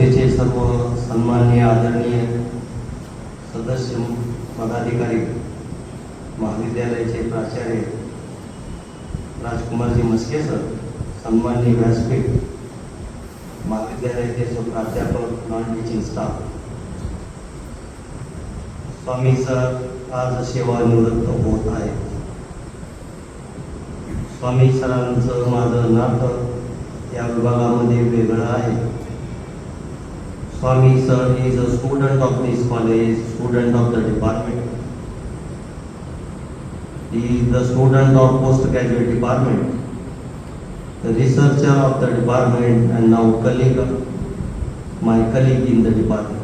संस्थेचे सर्व सन्माननीय आदरणीय सदस्य पदाधिकारी महाविद्यालयाचे प्राचार्य राजकुमारजी मस्के सर सन्माननीय व्यासपीठ महाविद्यालयाचे प्राध्यापक non teaching staff. Swami sir आज सेवानिवृत्त होत आहे स्वामी सरांचं माझं नातं या विभागामध्ये वेगळं आहे. Swami sir is a student of this college, student of the department. He is the student of postgraduate department, the researcher of the department and now colleague, my colleague in the department.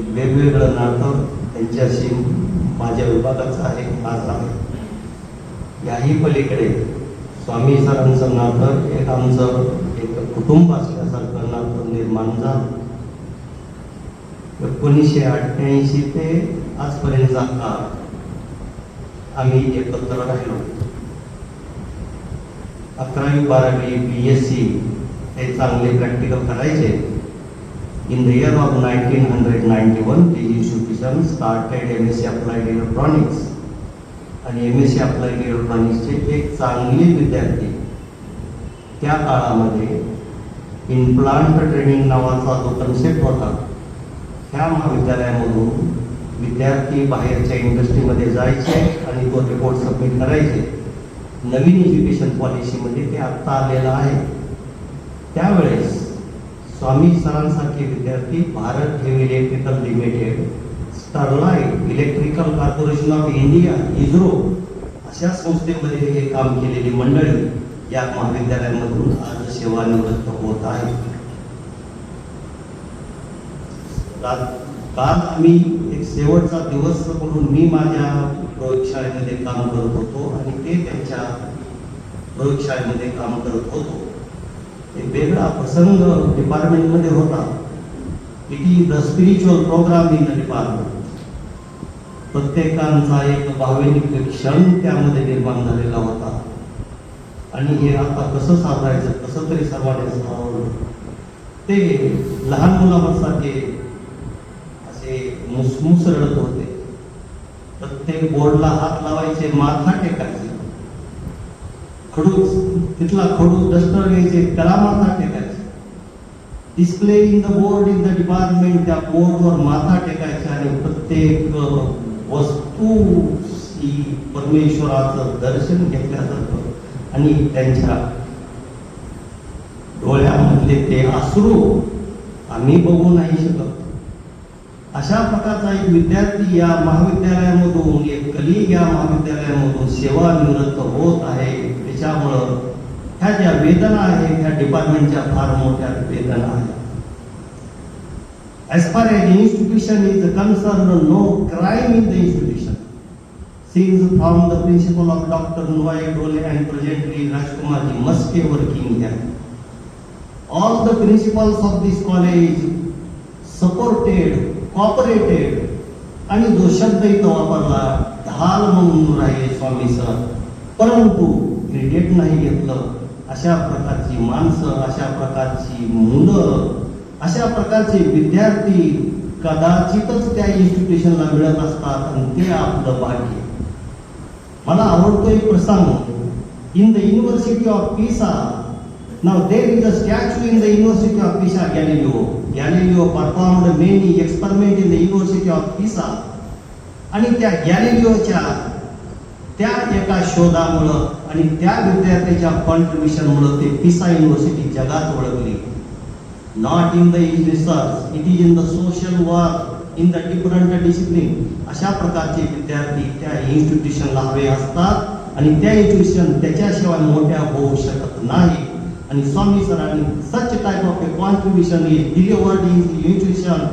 एक वेगवेगळं नातं त्यांच्याशी माझ्या विभागाचं आहे आज आहे याही पलीकडे स्वामी सरांचं नातं एक आमचं एक कुटुंब असल्यासारखं नातं निर्माण झालं एकोणीसशे अठ्ठ्याऐंशी ते आजपर्यंतचा काळ आम्ही एकत्र राहिलो. अकरावी बारावी बी एस सी हे चांगले प्रॅक्टिकल करायचे. In the year of nineteen hundred ninety one ती institution started M S C applied electronics आणि एम एस सी अप्लाइड इलेक्ट्रॉनिक्सचे एक चांगले विद्यार्थी. त्या काळामध्ये इम्प्लांट ट्रेनिंग नावाचा जो कन्सेप्ट होता त्या महाविद्यालयामधून विद्यार्थी बाहेरच्या इंडस्ट्रीमध्ये जायचे आणि तो रिपोर्ट सबमिट करायचे. नवीन एज्युकेशन पॉलिसीमध्ये ते आत्ता आलेलं आहे. त्यावेळेस स्वामी सरांसारखे विद्यार्थी Bharat heavy electrical limited Sterlite electrical corporation of India ISRO अशा संस्थेमध्ये हे काम केलेली मंडळी या महाविद्यालयामधून आज सेवानिवृत्त होत आहे काल आम्ही एक शेवटचा दिवस म्हणून मी माझ्या प्रयोगशाळेमध्ये काम करत होतो आणि ते त्यांच्या प्रयोगशाळेमध्ये काम करत होतो. एक वेगळा प्रसंग डिपार्टमेंटमध्ये होता. It is the spiritual program in the department प्रत्येकांचा एक भावनिक क्षण त्यामध्ये निर्माण झालेला होता. आणि हे आता कसं साधायचं कसं तरी सर्वांनी सावरलं ते लहान मुलांसारखे असे रडत होते. प्रत्येक बोर्डला हात लावायचे माथा टेकायचे. खडूस तिथला खडूस डस्टर घ्यायचे त्याला माथा टेकायचे. Display in the board in the department त्या बोर्डवर माथा टेकायचे आणि प्रत्येक वस्तू ही परमेश्वराचं दर्शन घेतल्यासारखं आणि त्यांच्या डोळ्यामधले ते अश्रू आम्ही बघू नाही शकत. अशा प्रकारचा एक विद्यार्थी या महाविद्यालयामधून एक कलिग या महाविद्यालयामधून सेवानिवृत्त होत आहे त्याच्यामुळं ह्या ज्या वेदना आहेत ह्या डिपार्टमेंटच्या फार मोठ्या वेदना आहेत as far as institution is concern no crime in the institution since from the principal of doctor Nuwai Dole and presently Rajkumarji Maske working ह्या all the principals of this college supported operated आणि जो शब्द इथं वापरला ढाल म्हणून राहिले स्वामी sir. परंतु क्रेडिट नाही घेतलं. अशा प्रकारची माणसं अशा प्रकारची मुलं अशा प्रकारचे विद्यार्थी कदाचितच त्या इन्स्टिट्यूशनला मिळत असतात आणि ते आपलं भाग्य. मला आवडतो एक प्रसंग. In the university of Pisa Now there is a statue in the university of Pisa Galileo. Galileo performed many experiments in the university of Pisa आणि त्या गॅलिलिओच्या त्या एका शोधामुळं आणि त्या विद्यार्थ्याच्या कॉन्ट्रीब्युशनमुळं ते पिसा युनिव्हर्सिटी जगात ओळखली. Not in the research it is in the social work in the different discipline अशा प्रकारचे विद्यार्थी त्या इन्स्टिट्यूशनला हवे असतात आणि त्या इन्स्टिट्यूशन त्याच्याशिवाय मोठ्या होऊ शकत नाही. आणि स्वामी सरांनी such type of a contribution is delivered in institution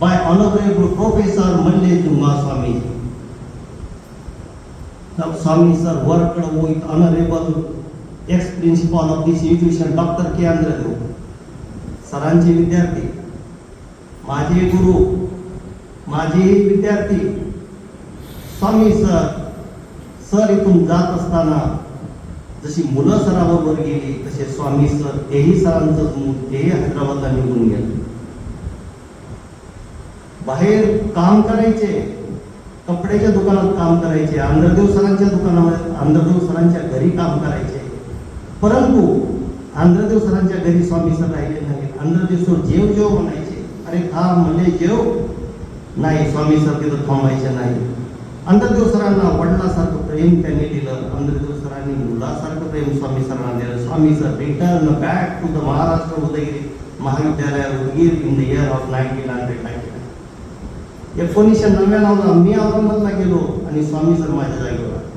by honourable professor Malleshunga Swami sir Swami sir worked ex honorable ex-principal of doctor institution, Dr. K. सरांचे विद्यार्थी माझे गुरु माझे विद्यार्थी स्वामी सर सर इथून जात असताना जशी मुलं सरावावर गेली तसे स्वामी सर तेही सरांचं मूल तेही हैदराबादला निघून गेले. बाहेर काम करायचे कपड्याच्या दुकानात काम करायचे आंध्रदेव सरांच्या दुकानामध्ये आंध्रदेव सरांच्या घरी काम करायचे. परंतु आंध्रदेव सरांच्या घरी स्वामी सर राहिले नाहीत. आंध्रदेव सर जेव जेव म्हणायचे अरे खा म्हणजे जेव. नाही स्वामी सर तिथं थांबायचे नाही आंध्रदेव सरांना वडिलासारखं प्रेम त्यांनी दिलं. आंध्रदेव सरांनी प्रेम स्वामी सरांना स्वामीचं Swami return back to the Maharashtra Udaygiri महाविद्यालय Udgir in the year of nineteen hundred ninety एकोणीसशे नव्याण्णवला मी औरंगाबादला गेलो आणि स्वामी सर माझ्या जागेवर आले.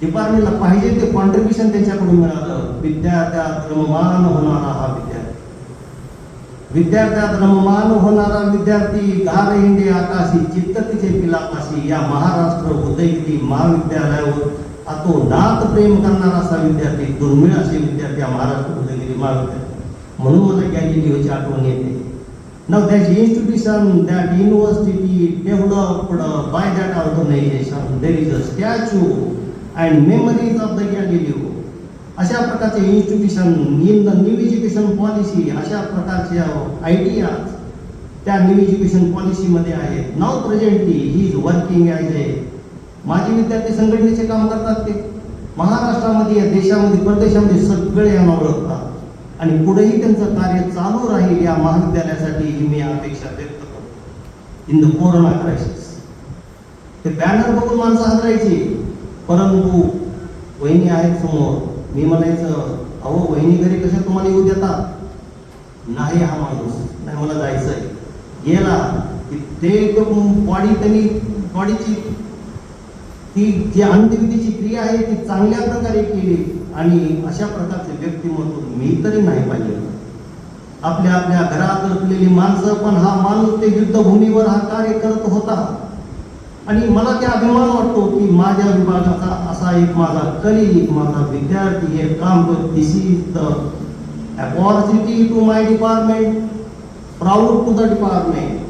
डिपार्टमेंटला पाहिजे ते कॉन्ट्रीब्युशन त्यांच्याकडून मिळालं. विद्यार्थ्यात रममान होणारा हा विद्यार्थी. विद्यार्थ्यात रममान होणारा विद्यार्थी गार हिंडे आकाशी चित्त तिचे पिलापाशी या महाराष्ट्र उदयगिरी महाविद्यालयावर नात प्रेम करणारा असा विद्यार्थी दुर्मिळ असे विद्यार्थी या महाराष्ट्र कुठेतरी महाविद्यालय म्हणून मला गॅलिलिओची आठवण येते. Now that institution that university developed by that organisation there is a statue and memories of the the अशा प्रकारचे institution in the new education policy अशा प्रकारच्या आयडियाज त्या न्यू एज्युकेशन पॉलिसीमध्ये आहेत. Now presently he is working as a माजी विद्यार्थी संघटनेचे काम करतात ते. महाराष्ट्रामध्ये या देशामध्ये परदेशामध्ये सगळे यांना ओळखतात आणि पुढेही त्यांचं कार्य चालू राहील या महाविद्यालयासाठी ही मी अपेक्षा व्यक्त करतो. इन द कोरोना क्रायसिस ते बॅनर बघून माणसं हादरायची. परंतु वहिनी आहेत समोर. मी म्हणायचं अहो वहिनी घरी कशा तुम्हाला येऊ देतात? नाही हा माणूस. नाही मला जायचंय. गेला. की ते बॉडी त्यांनी बॉडीची ती जी अंत्यविधीची क्रिया आहे ती चांगल्या प्रकारे केली आणि अशा प्रकारचे व्यक्तिमत्व मी तरी नाही पाहिजे आपल्या आपल्या घरात असलेली माणसं पण हा माणूस ते युद्धभूमीवर हा कार्य करत होता. आणि मला ते अभिमान वाटतो की माझ्या विभागाचा असा एक माझा कलिग माझा विद्यार्थी हे काम करतो this is the opportunity to my department proud to the department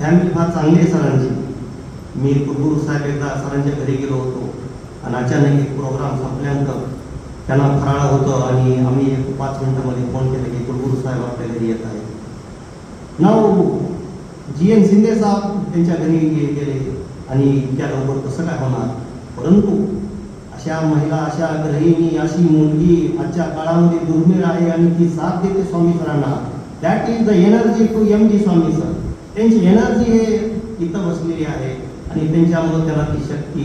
family फार चांगली सरांची. मी कुलगुरू साहेब एकदा सरांच्या घरी गेलो होतो. आणि अचानक एक प्रोग्राम संपल्यानंतर त्यांना फराळ होतं आणि आम्ही एक पाच मिनिटामध्ये फोन केला की कुलगुरू साहेब आपल्या घरी येत आहे नाव जी एन शिंदे साहेब त्यांच्या घरी गेले आणि त्या लवकर कसं काय होणार? परंतु अशा महिला अशा गृहिणी अशी मुलगी आजच्या काळामध्ये दुर्मिळ आहे आणि ती साथ देते स्वामी सरांना. That is the energy to M G Swami sir. त्यांची एनर्जी हे इथं बसलेली आहे. आणि त्यांच्यामुळे त्याला ती शक्ती.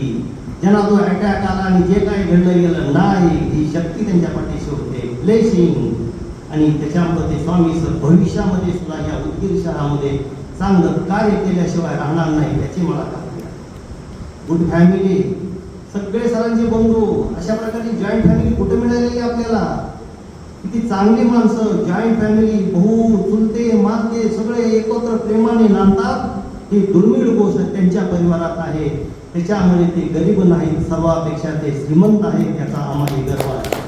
ज्यांना जो अटॅक आला आणि जे काही घडलं गेलं नाही ही शक्ती त्यांच्या पाठीशी होते. ब्लेसिंग आणि त्याच्यामुळे ते स्वामी सर भविष्यामध्ये सुद्धा या उदगीर शहरामध्ये चांगलं कार्य केल्याशिवाय राहणार नाही याची मला खात्री गुड फॅमिली सगळे सरांचे बंधू अशा प्रकारची जॉईंट फॅमिली कुठे मिळालेली आपल्याला? किती चांगली माणसं जॉईंट फॅमिली भाऊ चुलते माते सगळे एकत्र प्रेमाने नांदतात. ही दुर्मिळ गोष्ट त्यांच्या परिवारात आहे. त्याच्यामुळे ते गरीब नाहीत सर्वापेक्षा ते श्रीमंत आहेत याचा आम्हाला गर्व आहे.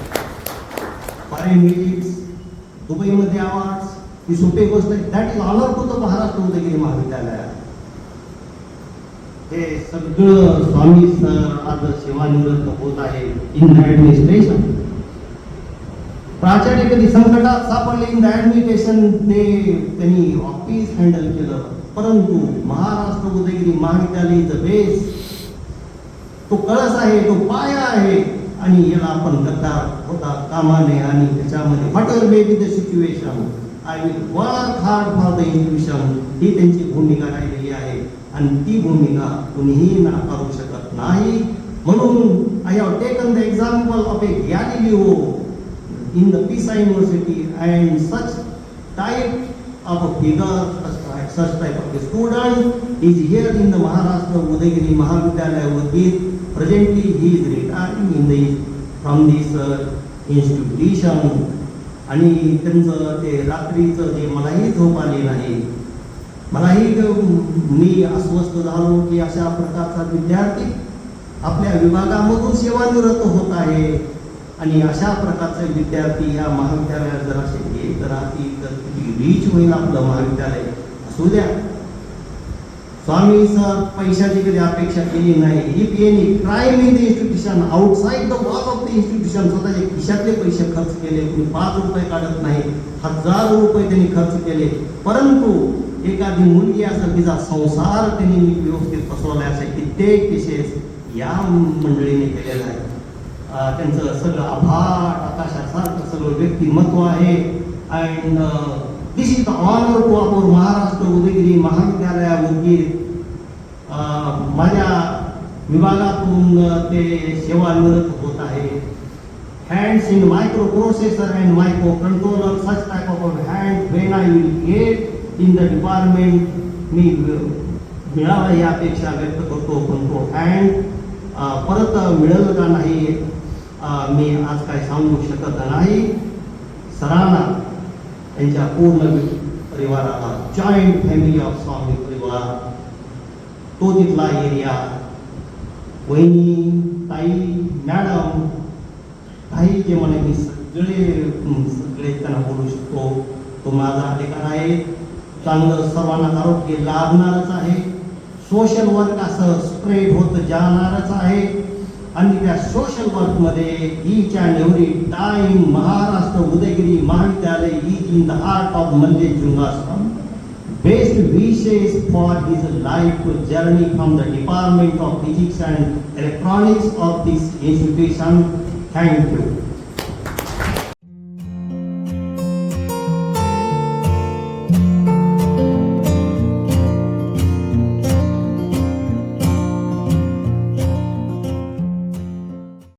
फॉरेन मिटिंग्स दुबईमध्ये आवाज ही सोपी गोष्ट आहे. That is honour to the Maharashtra Udaygiri महाविद्यालयात हे सगळं स्वामी सर आज सेवानिवृत्त होत आहे इन द ऍडमिनिस्ट्रेशन प्राचार्य कधी संकटात सापडले इन द ऍडमिनिस्ट्रेशन ते त्यांनी ऑफिस हँडल केलं. परंतु महाराष्ट्र उदयगिरी महाविद्यालय बेस तो कळस आहे तो पाया आहे आणि याला आपण गद्दार होता कामाने आणि त्याच्यामध्ये what baby the situation I will work hard for the institution ही त्यांची भूमिका राहिलेली आहे. आणि ती भूमिका कुणीही नाकारू शकत नाही. म्हणून I have taken the example of a Galileo in the Pisa University and such type of a figure such type of a student is here in the Maharashtra Udayagiri Mahavidyalaya Udgit. Presently he is retiring in the, from this आणि त्यांचं ते रात्रीचं जे मलाही झोप आली नाही मलाही मी अस्वस्थ झालो की अशा प्रकारचा विद्यार्थी आपल्या विभागामधून सेवानिवृत्त होत आहे आणि अशा प्रकारचे विद्यार्थी या महाविद्यालयात जर असे तर राहतील तर रीच होईल आपलं महाविद्यालय उद्या स्वामीचा पैशाची कधी अपेक्षा केली नाही. If any crime in the institution outside the wall of the institution स्वतःच्या खिशातले पैसे खर्च केले. कुणी पाच रुपये काढत नाही हजारो रुपये त्यांनी खर्च केले. परंतु एखादी मुलगी असेल तिचा संसार त्यांनी व्यवस्थित फसवला असे कित्येक केसेस या मंडळीने केलेला आहे त्यांचं सगळं आभाट आकाशासारखं सगळं व्यक्तिमत्व आहे. And the honour to our Maharashtra Udaygiri महाविद्यालयावरती um, माझ्या विभागातून अं, ते सेवानिवृत्त होत आहे hands in microprocessor and microcontroller, such type of a hand when I will get in the department, मी मिळावा ही अपेक्षा व्यक्त करतो पण तो हँड परत मिळेल का नाही मी आज काय सांगू शकत नाही. सरांना त्यांच्या पूर्ण परिवाराला जॉईंट फॅमिली ऑफ स्वामी परिवार तो तिथला एरिया वहिनी ताई मॅडम ताई जे म्हणे मी सगळे सगळे त्यांना बोलू शकतो. तो माझा अधिकार आहे. चांगलं सर्वांना आरोग्य लाभणारच आहे. सोशल वर्क असं स्प्रेड होत जाणारच आहे. आणि त्या social वर्कमध्ये each and every time Maharashtra Udaygiri महाविद्यालय is in the heart of Malle Jungaswami best wishes for his life journey from the Department of Physics and Electronics of this institution. Thank you.